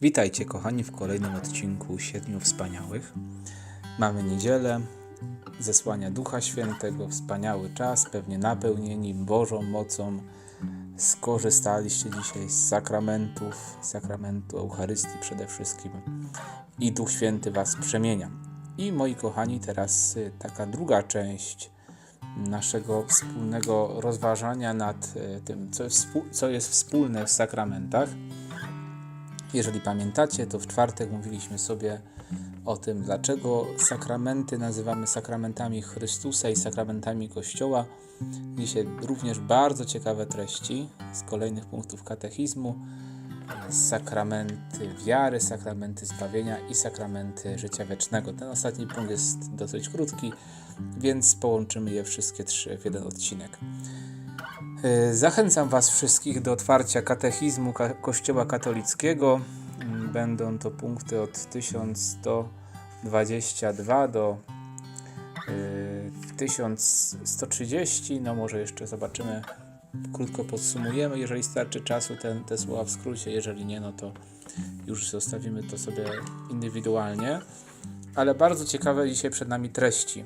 Witajcie kochani w kolejnym odcinku Siedmiu Wspaniałych. Mamy niedzielę, zesłania Ducha Świętego, wspaniały czas, pewnie napełnieni Bożą mocą. Skorzystaliście dzisiaj z sakramentów, sakramentu Eucharystii przede wszystkim i Duch Święty Was przemienia. I moi kochani, teraz y, taka druga część naszego wspólnego rozważania nad y, tym, co jest, co jest wspólne w sakramentach. Jeżeli pamiętacie, to w czwartek mówiliśmy sobie o tym, dlaczego sakramenty nazywamy sakramentami Chrystusa i sakramentami Kościoła. Dzisiaj również bardzo ciekawe treści z kolejnych punktów katechizmu. Sakramenty wiary, sakramenty zbawienia i sakramenty życia wiecznego. Ten ostatni punkt jest dosyć krótki, więc połączymy je wszystkie trzy w jeden odcinek. Y, Zachęcam Was wszystkich do otwarcia katechizmu Ka- Kościoła katolickiego. Mm, Będą to punkty od 1122 do y, 1130. No może jeszcze zobaczymy, krótko podsumujemy. Jeżeli starczy czasu, ten, te słowa w skrócie. Jeżeli nie, no to już zostawimy to sobie indywidualnie. Ale bardzo ciekawe dzisiaj przed nami treści.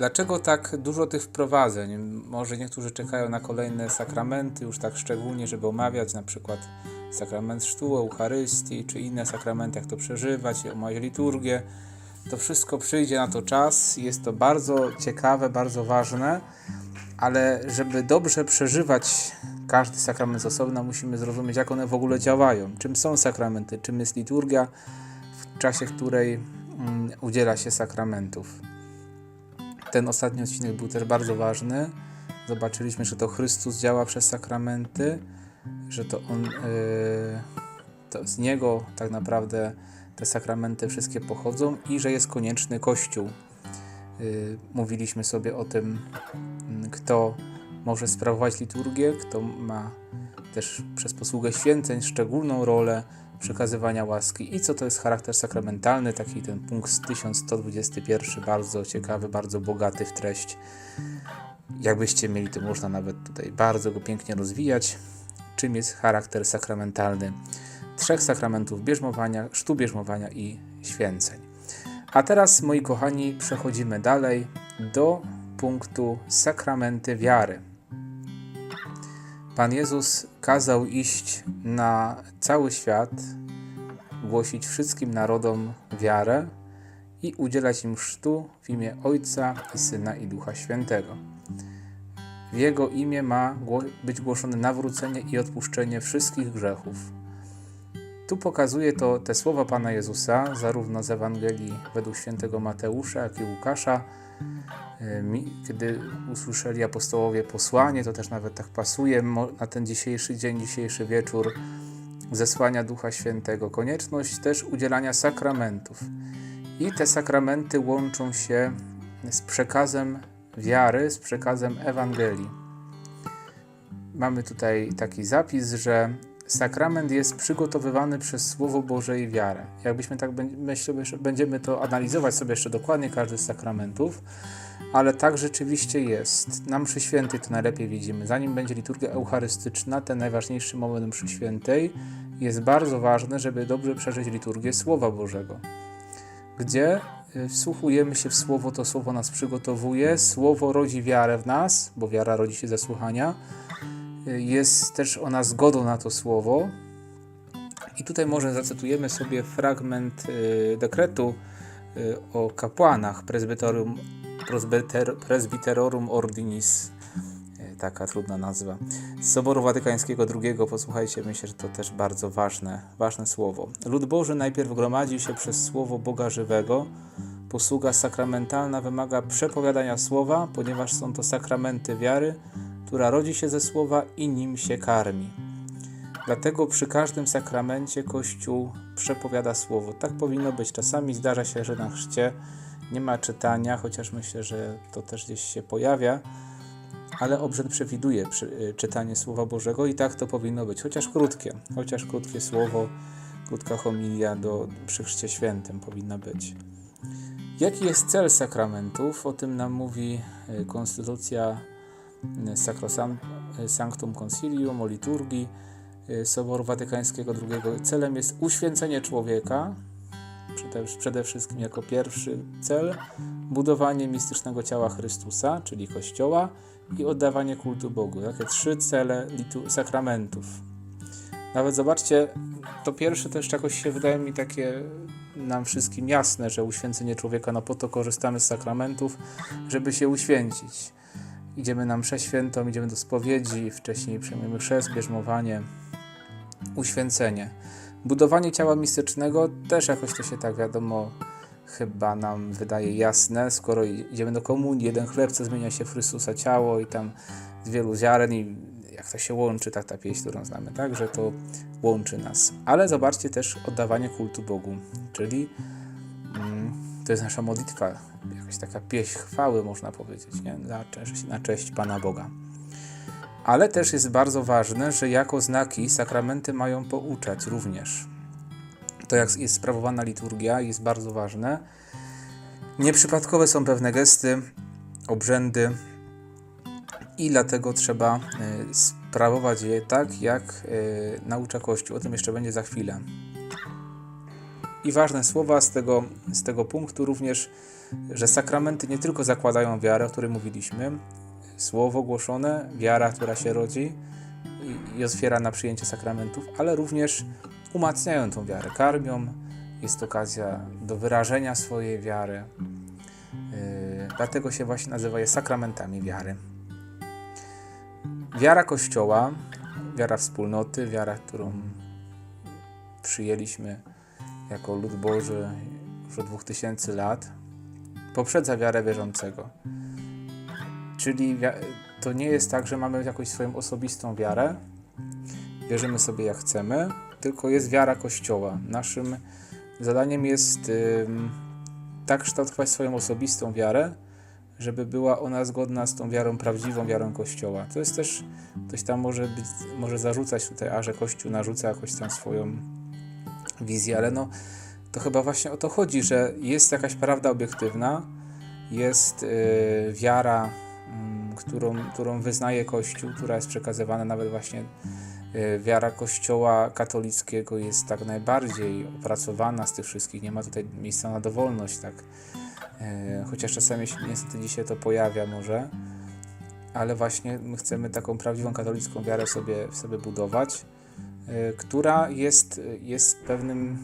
Dlaczego tak dużo tych wprowadzeń? Może niektórzy czekają na kolejne sakramenty, już tak szczególnie, żeby omawiać na przykład sakrament sztu, Eucharystii, czy inne sakramenty, jak to przeżywać, omawiać liturgię. To wszystko przyjdzie na to czas, jest to bardzo ciekawe, bardzo ważne, ale żeby dobrze przeżywać każdy sakrament z osobna, musimy zrozumieć, jak one w ogóle działają, czym są sakramenty, czym jest liturgia, w czasie której mm, udziela się sakramentów. Ten ostatni odcinek był też bardzo ważny. Zobaczyliśmy, że to Chrystus działa przez sakramenty, że to On, yy, to z Niego tak naprawdę te sakramenty wszystkie pochodzą i że jest konieczny Kościół. Yy, mówiliśmy sobie o tym, kto może sprawować liturgię, kto ma też przez posługę święceń szczególną rolę przekazywania łaski i co to jest charakter sakramentalny, taki ten punkt z 1121, bardzo ciekawy, bardzo bogaty w treść. Jakbyście mieli, to można nawet tutaj bardzo go pięknie rozwijać. Czym jest charakter sakramentalny trzech sakramentów bierzmowania, sztu bierzmowania i święceń. A teraz, moi kochani, przechodzimy dalej do punktu sakramenty wiary. Pan Jezus kazał iść na cały świat, głosić wszystkim narodom wiarę i udzielać im chrztu w imię Ojca i Syna i Ducha Świętego. W Jego imię ma być głoszone nawrócenie i odpuszczenie wszystkich grzechów. Tu pokazuje to te słowa Pana Jezusa, zarówno z Ewangelii według świętego Mateusza, jak i Łukasza, kiedy usłyszeli apostołowie posłanie, to też nawet tak pasuje na ten dzisiejszy dzień, dzisiejszy wieczór zesłania Ducha Świętego. Konieczność też udzielania sakramentów. I te sakramenty łączą się z przekazem wiary, z przekazem Ewangelii. Mamy tutaj taki zapis, że sakrament jest przygotowywany przez Słowo Boże i wiarę. Jakbyśmy tak, myślę, będziemy to analizować sobie jeszcze dokładnie każdy z sakramentów, ale tak rzeczywiście jest. Na mszy świętej to najlepiej widzimy. Zanim będzie liturgia eucharystyczna, ten najważniejszy moment mszy świętej, jest bardzo ważne, żeby dobrze przeżyć liturgię Słowa Bożego. Gdzie y, wsłuchujemy się w Słowo, to Słowo nas przygotowuje, Słowo rodzi wiarę w nas, bo wiara rodzi się ze słuchania. Jest też ona zgodą na to Słowo. I tutaj może zacytujemy sobie fragment y, dekretu y, o kapłanach presbyter, presbyterorum ordinis, y, taka trudna nazwa, z Soboru Watykańskiego II, posłuchajcie, myślę, że to też bardzo ważne, ważne słowo. Lud Boży najpierw gromadził się przez słowo Boga żywego, posługa sakramentalna wymaga przepowiadania słowa, ponieważ są to sakramenty wiary, która rodzi się ze słowa i nim się karmi. Dlatego przy każdym sakramencie Kościół przepowiada słowo. Tak powinno być. Czasami zdarza się, że na chrzcie nie ma czytania, chociaż myślę, że to też gdzieś się pojawia, ale obrzęd przewiduje y, czytanie Słowa Bożego i tak to powinno być. Chociaż krótkie, chociaż krótkie słowo, krótka homilia do, przy chrzcie świętym powinna być. Jaki jest cel sakramentów? O tym nam mówi y, konstytucja y, Sacrosanctum Concilium o liturgii. y, Soboru Watykańskiego II. Celem jest uświęcenie człowieka, przede, przede wszystkim jako pierwszy cel, budowanie mistycznego ciała Chrystusa, czyli Kościoła i oddawanie kultu Bogu. Takie trzy cele sakramentów. Nawet zobaczcie, to pierwsze też jakoś się wydaje mi takie nam wszystkim jasne, że uświęcenie człowieka, no po to korzystamy z sakramentów, żeby się uświęcić. Idziemy na mszę świętą, idziemy do spowiedzi, wcześniej przyjmujemy chrzest, bierzmowanie, uświęcenie. Budowanie ciała mistycznego też jakoś to się tak wiadomo chyba nam wydaje jasne, skoro idziemy do komunii, jeden chleb, co zmienia się w Chrystusa ciało i tam z wielu ziaren i jak to się łączy, tak ta pieśń, którą znamy, tak, że to łączy nas. Ale zobaczcie też oddawanie kultu Bogu, czyli mm, to jest nasza modlitwa, jakaś taka pieśń chwały, można powiedzieć, nie? Na, cześć, na cześć Pana Boga. Ale też jest bardzo ważne, że jako znaki sakramenty mają pouczać również. To jak jest sprawowana liturgia jest bardzo ważne. Nieprzypadkowe są pewne gesty, obrzędy i dlatego trzeba y, sprawować je tak, jak y, naucza Kościół. O tym jeszcze będzie za chwilę. I ważne słowa z tego, z tego punktu również, że sakramenty nie tylko zakładają wiarę, o której mówiliśmy, słowo głoszone, wiara, która się rodzi i, i otwiera na przyjęcie sakramentów, ale również umacniają tą wiarę, karmią. Jest okazja do wyrażenia swojej wiary. Yy, dlatego się właśnie nazywa je sakramentami wiary. Wiara Kościoła, wiara wspólnoty, wiara, którą przyjęliśmy jako lud Boży już od 2000 lat, poprzedza wiarę wierzącego. Czyli to nie jest tak, że mamy jakąś swoją osobistą wiarę, wierzymy sobie jak chcemy, tylko jest wiara Kościoła. Naszym zadaniem jest tak kształtować swoją osobistą wiarę, żeby była ona zgodna z tą wiarą prawdziwą, wiarą Kościoła. To jest też, ktoś tam może, być, może zarzucać tutaj, a że Kościół narzuca jakoś tam swoją wizję, ale no to chyba właśnie o to chodzi, że jest jakaś prawda obiektywna, jest y, wiara, y, którą, którą wyznaje Kościół, która jest przekazywana nawet właśnie y, wiara Kościoła katolickiego jest tak najbardziej opracowana z tych wszystkich, nie ma tutaj miejsca na dowolność, tak E, chociaż czasami się niestety dzisiaj to pojawia może, ale właśnie my chcemy taką prawdziwą katolicką wiarę sobie, sobie budować, która jest, jest pewnym,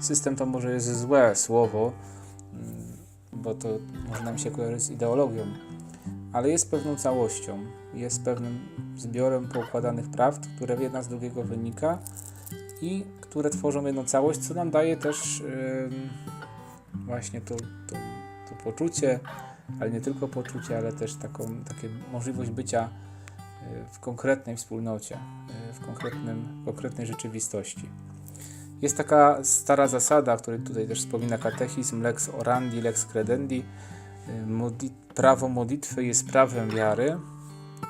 system to może jest złe słowo, mm, bo to może nam się kojarzyć z ideologią, ale jest pewną całością, jest pewnym zbiorem poukładanych prawd, które jedna z drugiego wynika i które tworzą jedną całość, co nam daje też yy, właśnie to, to, to poczucie, ale nie tylko poczucie, ale też taką takie możliwość bycia e, w konkretnej wspólnocie, e, w konkretnym, konkretnej rzeczywistości. Jest taka stara zasada, której tutaj też wspomina katechizm, lex orandi, lex credendi. E, modlit prawo modlitwy jest prawem wiary.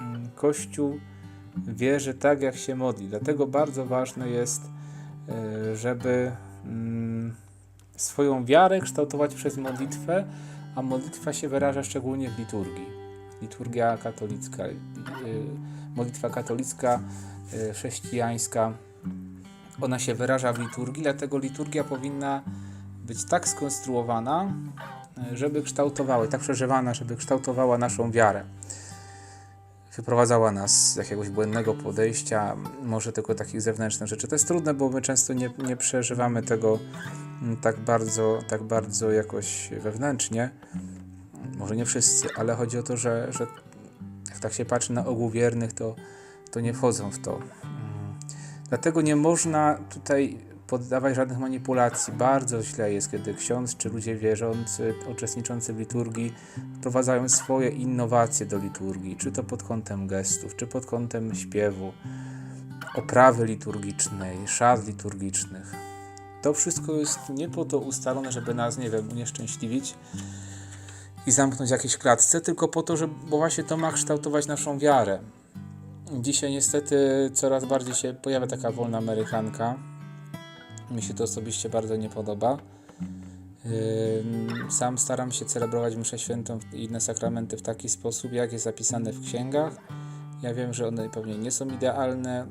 Mm, Kościół wierzy tak, jak się modli. Dlatego bardzo ważne jest, żeby mm, swoją wiarę kształtować przez modlitwę, a modlitwa się wyraża szczególnie w liturgii. Liturgia katolicka, y, modlitwa katolicka, y, chrześcijańska, ona się wyraża w liturgii, dlatego liturgia powinna być tak skonstruowana, y, żeby kształtowała, tak przeżywana, żeby kształtowała naszą wiarę. Wyprowadzała nas z jakiegoś błędnego podejścia, może tylko takich zewnętrznych rzeczy. To jest trudne, bo my często nie, nie przeżywamy tego tak bardzo, tak bardzo jakoś wewnętrznie. Może nie wszyscy, ale chodzi o to, że, że jak tak się patrzy na ogół wiernych, to, to nie wchodzą w to. Mm. Dlatego nie można tutaj poddawać żadnych manipulacji. Bardzo źle jest, kiedy ksiądz czy ludzie wierzący, uczestniczący w liturgii wprowadzają swoje innowacje do liturgii, czy to pod kątem gestów, czy pod kątem śpiewu, oprawy liturgicznej, szat liturgicznych. To wszystko jest nie po to ustalone, żeby nas, nie wiem, unieszczęśliwić i zamknąć jakieś klatce, tylko po to, żeby, bo właśnie to ma kształtować naszą wiarę. Dzisiaj niestety coraz bardziej się pojawia taka wolna amerykanka. Mi się to osobiście bardzo nie podoba. Sam staram się celebrować mszę świętą i inne sakramenty w taki sposób, jak jest zapisane w księgach Ja wiem, że one pewnie nie są idealne.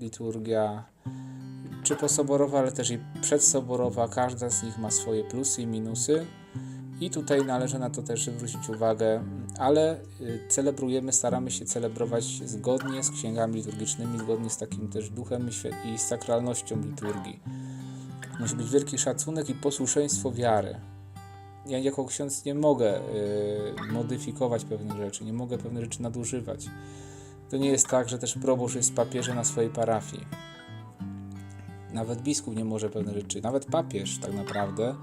Liturgia czy posoborowa, ale też i przedsoborowa, każda z nich ma swoje plusy i minusy. I tutaj należy na to też zwrócić uwagę, ale y, celebrujemy, staramy się celebrować zgodnie z księgami liturgicznymi, zgodnie z takim też duchem i sakralnością liturgii. Musi być wielki szacunek i posłuszeństwo wiary. Ja jako ksiądz nie mogę y, modyfikować pewnych rzeczy, nie mogę pewnych rzeczy nadużywać. To nie jest tak, że też proboszcz jest papieżem na swojej parafii. Nawet biskup nie może pewnych rzeczy, nawet papież tak naprawdę.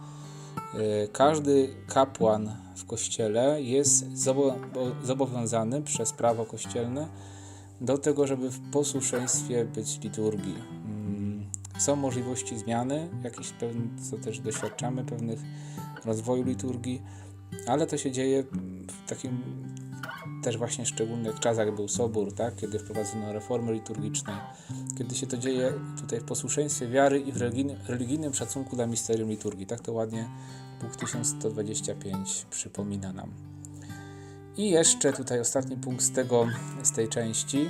Y, Każdy kapłan w kościele jest zobo- bo- zobowiązany przez prawo kościelne do tego, żeby w posłuszeństwie być liturgii. Mm, Są możliwości zmiany, jakieś pewne, co też doświadczamy, pewnych rozwoju liturgii, ale to się dzieje w takim też właśnie szczególnych czasach, był Sobór, tak? kiedy wprowadzono reformy liturgiczne, kiedy się to dzieje tutaj w posłuszeństwie wiary i w religijnym, religijnym szacunku dla misterium liturgii. Tak to ładnie Bóg 1125 przypomina nam. I jeszcze tutaj ostatni punkt z, tego, z tej części.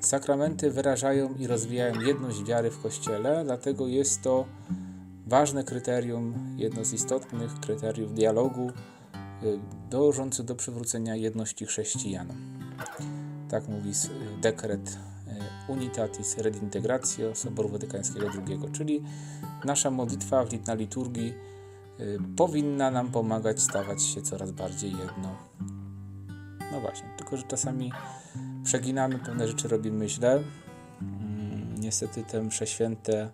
Sakramenty wyrażają i rozwijają jedność wiary w Kościele, dlatego jest to ważne kryterium, jedno z istotnych kryteriów dialogu y, dążący do przywrócenia jedności chrześcijan. Tak mówi y, dekret Unitatis Redintegratio Soboru Watykańskiego II, czyli nasza modlitwa na liturgii y, powinna nam pomagać stawać się coraz bardziej jedno. No właśnie, tylko że czasami przeginamy pewne rzeczy, robimy źle. Mm, Niestety te msze święte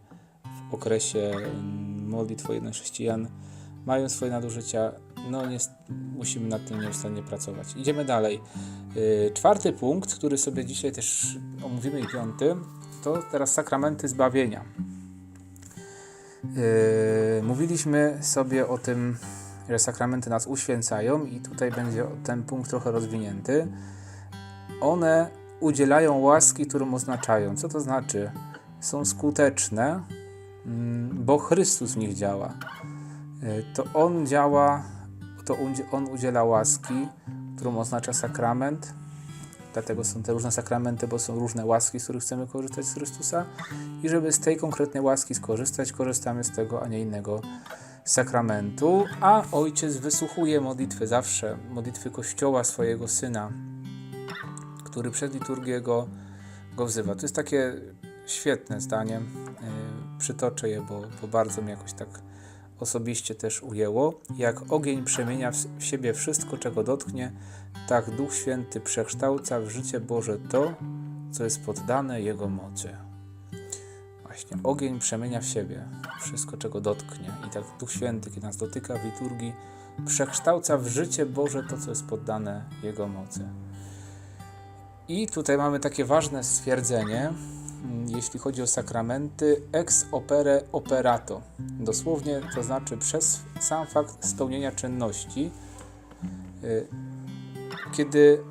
w okresie mm, modlitw o jedność chrześcijan mają swoje nadużycia. No nie, musimy nad tym nieustannie pracować. Idziemy dalej. Yy, czwarty punkt, który sobie dzisiaj też omówimy i piąty, to teraz sakramenty zbawienia. Yy, mówiliśmy sobie o tym, że sakramenty nas uświęcają i tutaj będzie ten punkt trochę rozwinięty. One udzielają łaski, którą oznaczają. Co to znaczy? Są skuteczne, mm, bo Chrystus w nich działa. Y, To On działa, to On udziela łaski, którą oznacza sakrament. Dlatego są te różne sakramenty, bo są różne łaski, z których chcemy korzystać z Chrystusa. I żeby z tej konkretnej łaski skorzystać, korzystamy z tego, a nie innego sakramentu. A Ojciec wysłuchuje modlitwy zawsze, modlitwy Kościoła swojego Syna, który przed liturgią go, go wzywa. To jest takie świetne zdanie. Yy, przytoczę je, bo, bo bardzo mnie jakoś tak osobiście też ujęło. Jak ogień przemienia w siebie wszystko, czego dotknie, tak Duch Święty przekształca w życie Boże to, co jest poddane Jego mocy. Właśnie, ogień przemienia w siebie wszystko, czego dotknie. I tak Duch Święty, kiedy nas dotyka w liturgii, przekształca w życie Boże to, co jest poddane Jego mocy. I tutaj mamy takie ważne stwierdzenie, jeśli chodzi o sakramenty, ex opere operato. Dosłownie to znaczy przez sam fakt spełnienia czynności. Y, Kiedy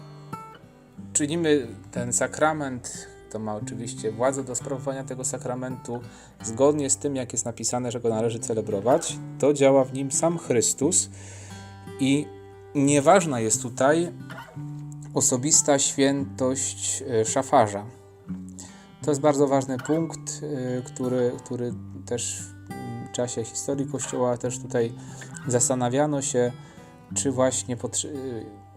czynimy ten sakrament, to ma oczywiście władzę do sprawowania tego sakramentu zgodnie z tym, jak jest napisane, że go należy celebrować, to działa w nim sam Chrystus i nieważna jest tutaj osobista świętość e, szafarza. To jest bardzo ważny punkt, e, który, który też w czasie historii Kościoła też tutaj zastanawiano się, czy właśnie e,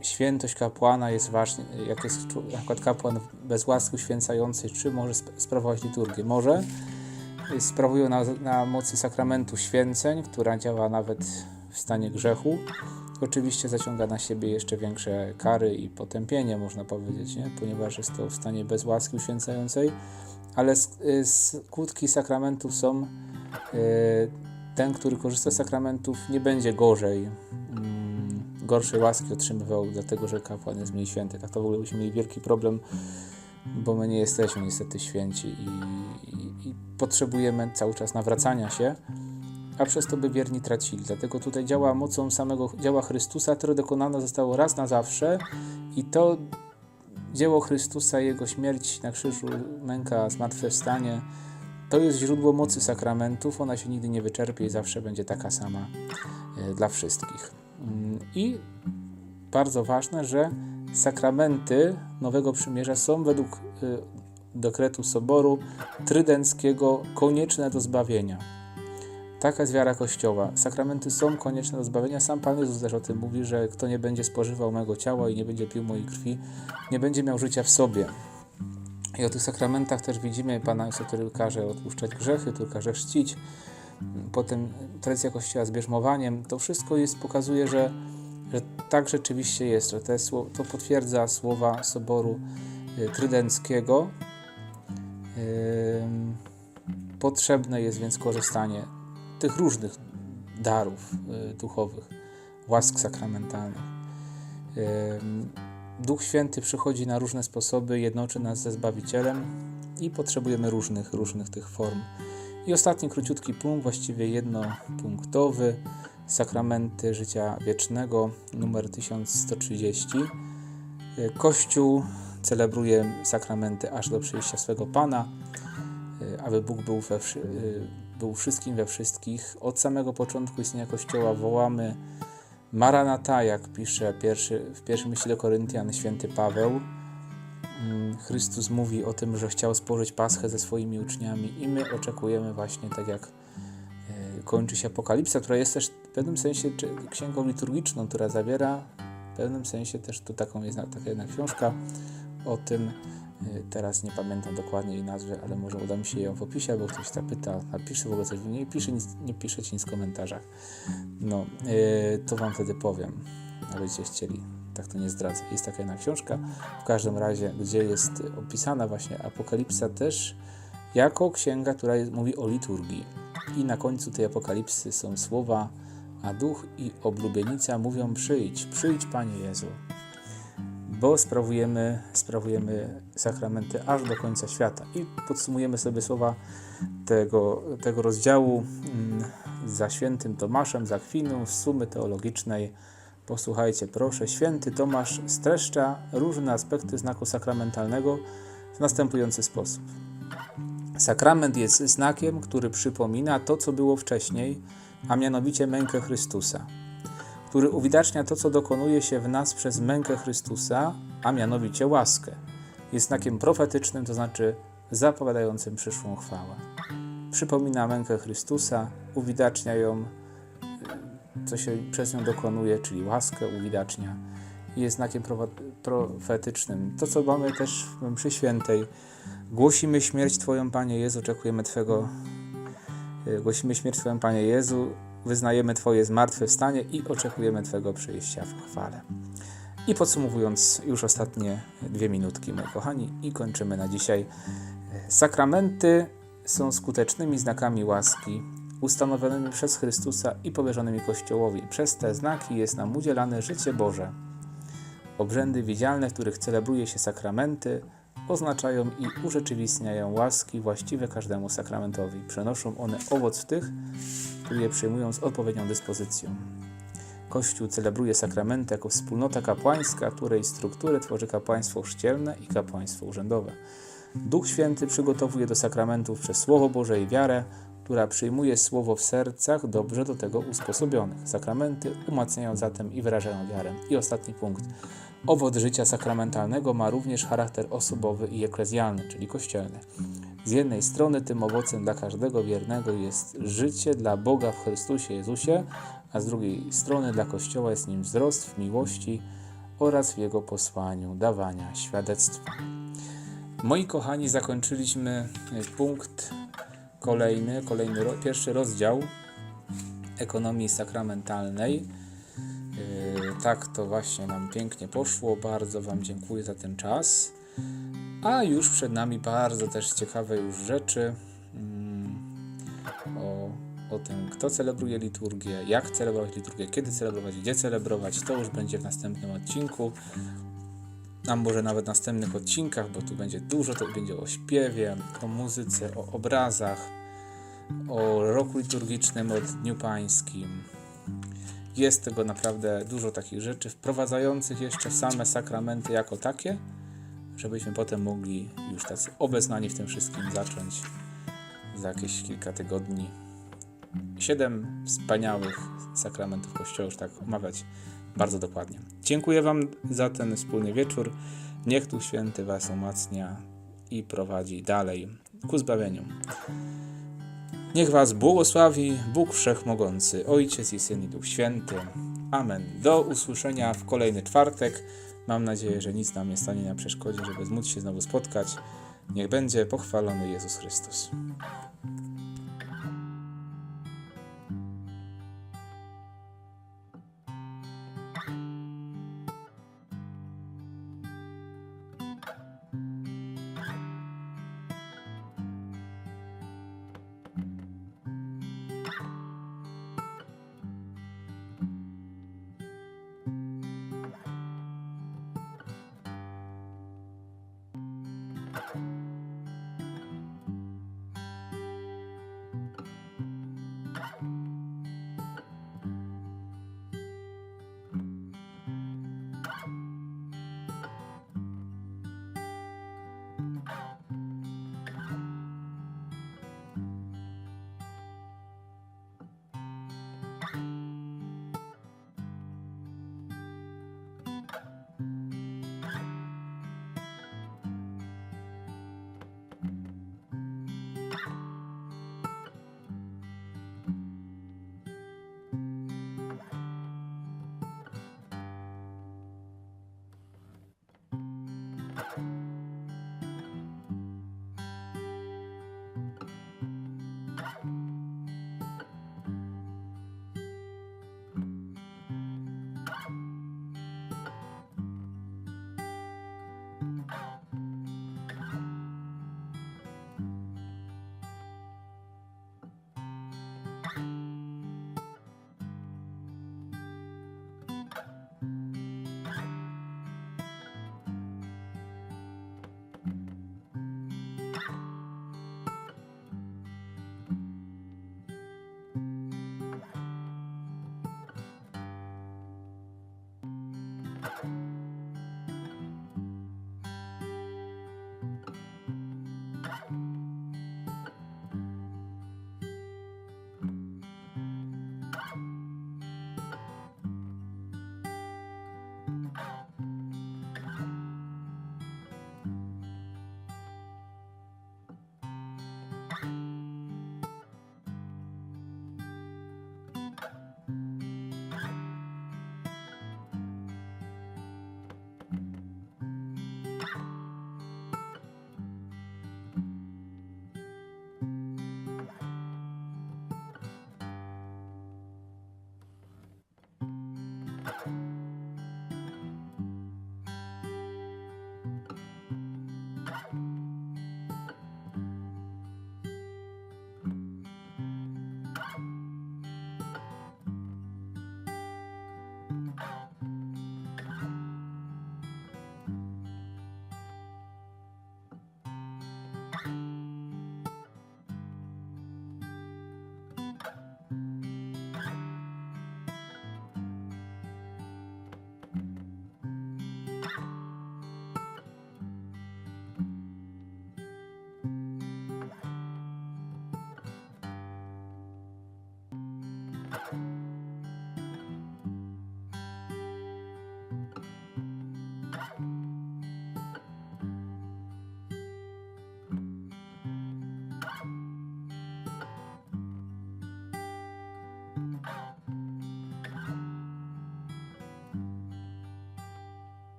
świętość kapłana jest ważna, jak jest na przykład kapłan bez łaski uświęcającej, czy może sp- sprawować liturgię. Może sprawują na, na mocy sakramentu święceń, która działa nawet w stanie grzechu. Oczywiście zaciąga na siebie jeszcze większe kary i potępienie, można powiedzieć, nie? ponieważ jest to w stanie bez łaski uświęcającej, ale y, skutki sakramentów są, y, ten, który korzysta z sakramentów, nie będzie gorzej, mm, gorszej łaski otrzymywał, dlatego że kapłan jest mniej święty. Tak to w ogóle byśmy mieli wielki problem, bo my nie jesteśmy niestety święci i, i, i potrzebujemy cały czas nawracania się a przez to by wierni tracili. Dlatego tutaj działa mocą samego dzieła Chrystusa, które dokonane zostało raz na zawsze i to dzieło Chrystusa, Jego śmierć na krzyżu, męka, zmartwychwstanie, to jest źródło mocy sakramentów, ona się nigdy nie wyczerpie i zawsze będzie taka sama e, dla wszystkich. Mm, I bardzo ważne, że Sakramenty Nowego Przymierza są według y, dekretu Soboru Trydenckiego konieczne do zbawienia. Taka jest wiara Kościoła. Sakramenty są konieczne do zbawienia. Sam Pan Jezus też o tym mówi, że kto nie będzie spożywał mojego ciała i nie będzie pił mojej krwi, nie będzie miał życia w sobie. I o tych sakramentach też widzimy Pana Jezusa, który każe odpuszczać grzechy, który każe chrzcić. Potem tradycja Kościoła z bierzmowaniem. To wszystko jest, pokazuje, że, że tak rzeczywiście jest, że te, to potwierdza słowa Soboru y, Trydenckiego. Potrzebne jest więc korzystanie tych różnych darów y, duchowych, łask sakramentalnych. Ym, Duch Święty przychodzi na różne sposoby, jednoczy nas ze Zbawicielem i potrzebujemy różnych, różnych tych form. I ostatni króciutki punkt, właściwie jednopunktowy, sakramenty życia wiecznego, numer 1130. Y, Kościół celebruje sakramenty aż do przyjścia swego Pana, y, aby Bóg był, we, y, był wszystkim we wszystkich. Od samego początku istnienia Kościoła wołamy Maranata, jak pisze pierwszy, w pierwszym liście do Koryntian święty Paweł. Mm, Chrystus mówi o tym, że chciał spożyć Paschę ze swoimi uczniami i my oczekujemy właśnie tak jak e, kończy się Apokalipsa, która jest też w pewnym sensie księgą liturgiczną, która zawiera w pewnym sensie też tu taką jest taka jedna książka o tym, teraz nie pamiętam dokładnie jej nazwy, ale może uda mi się ją w opisie, bo ktoś zapyta, napisze w ogóle coś, nie pisze nic, nie piszecie nic w komentarzach. No, e, to wam wtedy powiem, abyście chcieli. Tak to nie zdradzę. Jest taka jedna książka, w każdym razie, gdzie jest opisana właśnie Apokalipsa też jako księga, która jest, mówi o liturgii. I na końcu tej apokalipsy są słowa, a duch i oblubienica mówią przyjdź, przyjdź Panie Jezu. Bo sprawujemy, sprawujemy sakramenty aż do końca świata. I podsumujemy sobie słowa tego, tego rozdziału mm, za świętym Tomaszem z Akwinu z sumy teologicznej. Posłuchajcie proszę, święty Tomasz streszcza różne aspekty znaku sakramentalnego w następujący sposób. Sakrament jest znakiem, który przypomina to, co było wcześniej, a mianowicie mękę Chrystusa, który uwidacznia to, co dokonuje się w nas przez mękę Chrystusa, a mianowicie łaskę. Jest znakiem profetycznym, to znaczy zapowiadającym przyszłą chwałę. Przypomina mękę Chrystusa, uwidacznia ją, co się przez nią dokonuje, czyli łaskę uwidacznia. Jest znakiem profetycznym. To, co mamy też w mszy świętej, Głosimy śmierć Twoją, Panie Jezu, oczekujemy Twego. y, Głosimy śmierć Twoją, Panie Jezu, wyznajemy Twoje zmartwychwstanie i oczekujemy Twego przyjścia w chwale. I podsumowując, już ostatnie dwie minutki, moi kochani, i kończymy na dzisiaj. Sakramenty są skutecznymi znakami łaski, ustanowionymi przez Chrystusa i powierzonymi Kościołowi. Przez te znaki jest nam udzielane życie Boże. Obrzędy widzialne, w których celebruje się sakramenty, oznaczają i urzeczywistniają łaski właściwe każdemu sakramentowi. Przenoszą one owoc w tych, je przyjmują z odpowiednią dyspozycją. Kościół celebruje sakramenty jako wspólnota kapłańska, której strukturę tworzy kapłaństwo chrzcielne i kapłaństwo urzędowe. Duch Święty przygotowuje do sakramentów przez Słowo Boże i wiarę, która przyjmuje Słowo w sercach dobrze do tego usposobionych. Sakramenty umacniają zatem i wyrażają wiarę. I ostatni punkt. Owoc życia sakramentalnego ma również charakter osobowy i eklezjalny, czyli kościelny. Z jednej strony tym owocem dla każdego wiernego jest życie dla Boga w Chrystusie Jezusie, a z drugiej strony dla Kościoła jest nim wzrost w miłości oraz w jego posłaniu dawania świadectwa. Moi kochani, zakończyliśmy y, punkt kolejny, kolejny pierwszy rozdział ekonomii sakramentalnej. Yy, tak to właśnie nam pięknie poszło. Bardzo Wam dziękuję za ten czas. A już przed nami bardzo też ciekawe już rzeczy mm, o, o tym, kto celebruje liturgię, jak celebrować liturgię, kiedy celebrować, gdzie celebrować. To już będzie w następnym odcinku. A może nawet w następnych odcinkach, bo tu będzie dużo, to będzie o śpiewie, o muzyce, o obrazach, o roku liturgicznym, o Dniu Pańskim. Jest tego naprawdę dużo takich rzeczy, wprowadzających jeszcze same sakramenty jako takie, żebyśmy potem mogli już tacy obeznani w tym wszystkim zacząć za jakieś kilka tygodni. Siedem wspaniałych sakramentów Kościoła już tak omawiać bardzo dokładnie. Dziękuję Wam za ten wspólny wieczór. Niech Duch Święty Was umacnia i prowadzi dalej ku zbawieniu. Niech Was błogosławi Bóg Wszechmogący, Ojciec i Syn i Duch Święty. Amen. Do usłyszenia w kolejny czwartek. Mam nadzieję, że nic nam nie stanie na przeszkodzie, żeby móc się znowu spotkać. Niech będzie pochwalony Jezus Chrystus.